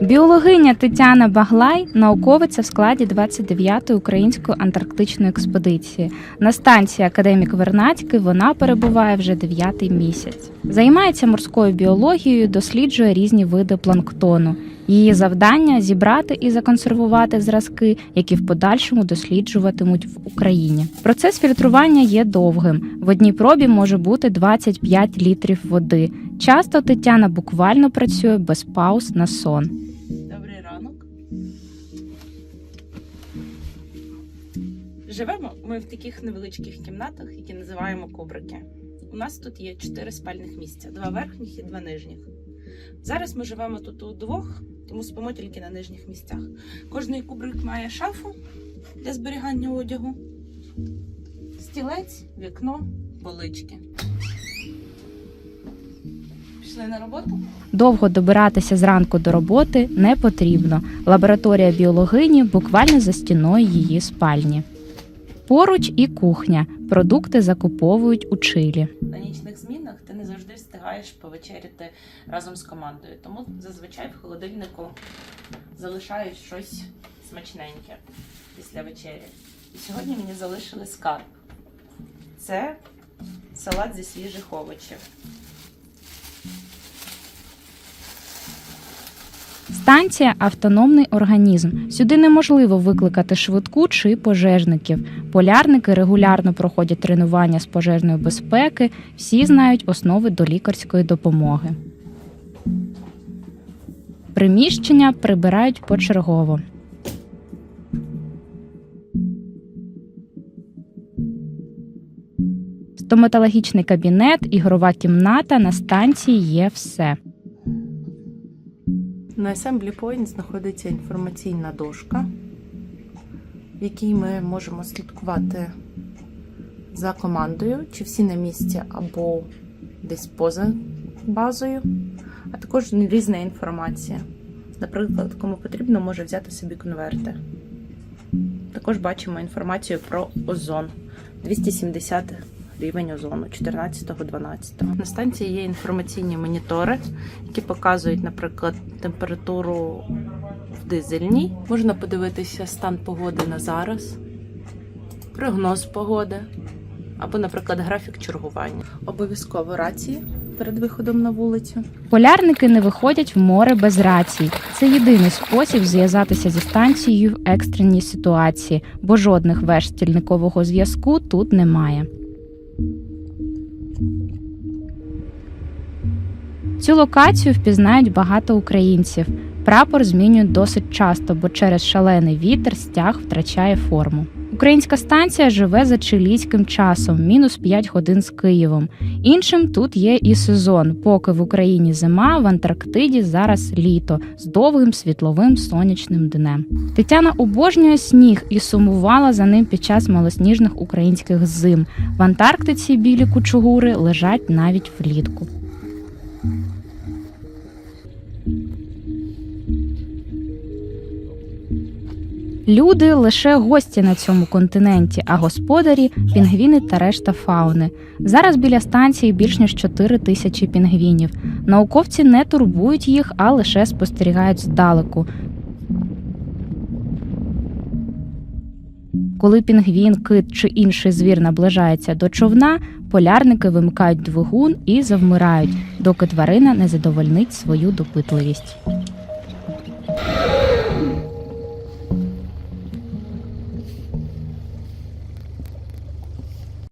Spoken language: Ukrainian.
Біологиня Тетяна Баглай, науковиця в складі 29-ї української антарктичної експедиції. На станції Академік Вернацький вона перебуває вже дев'ятий місяць. Займається морською біологією, досліджує різні види планктону. Її завдання зібрати і законсервувати зразки, які в подальшому досліджуватимуть в Україні. Процес фільтрування є довгим. В одній пробі може бути 25 літрів води. Часто Тетяна буквально працює без пауз на сон. Живемо ми в таких невеличких кімнатах, які називаємо кубрики. У нас тут є чотири спальних місця: два верхніх і два нижніх. Зараз ми живемо тут удвох, тому спимо тільки на нижніх місцях. Кожний кубрик має шафу для зберігання одягу, стілець, вікно, полички. Пішли на роботу? Довго добиратися зранку до роботи не потрібно. Лабораторія біологині буквально за стіною її спальні. Поруч і кухня. Продукти закуповують у чилі. на нічних змінах ти не завжди встигаєш повечеряти разом з командою. Тому зазвичай в холодильнику залишають щось смачненьке після вечері. І сьогодні мені залишили скарб. Це салат зі свіжих овочів. Станція автономний організм. Сюди неможливо викликати швидку чи пожежників. Полярники регулярно проходять тренування з пожежної безпеки. Всі знають основи до лікарської допомоги. Приміщення прибирають почергово. Стоматологічний кабінет, ігрова кімната на станції є все. На Assembly Point знаходиться інформаційна дошка, в якій ми можемо слідкувати за командою, чи всі на місці або десь поза базою, а також різна інформація. Наприклад, кому потрібно, може взяти собі конверти. Також бачимо інформацію про озон 270 рівень озону 14-12. На станції є інформаційні монітори, які показують, наприклад, температуру в дизельній. Можна подивитися стан погоди на зараз, прогноз погоди або, наприклад, графік чергування. Обов'язково рації перед виходом на вулицю. Полярники не виходять в море без рацій. Це єдиний спосіб зв'язатися зі станцією в екстреній ситуації, бо жодних веж стільникового зв'язку тут немає. Цю локацію впізнають багато українців. Прапор змінюють досить часто, бо через шалений вітер стяг втрачає форму. Українська станція живе за чилійським часом, мінус 5 годин з Києвом. Іншим тут є і сезон. Поки в Україні зима, в Антарктиді зараз літо з довгим світловим сонячним днем. Тетяна обожнює сніг і сумувала за ним під час малосніжних українських зим. В Антарктиці білі кучугури лежать навіть влітку. Люди лише гості на цьому континенті, а господарі пінгвіни та решта фауни. Зараз біля станції більш ніж 4 тисячі пінгвінів. Науковці не турбують їх, а лише спостерігають здалеку. Коли пінгвін, кит чи інший звір наближається до човна, полярники вимикають двигун і завмирають, доки тварина не задовольнить свою допитливість.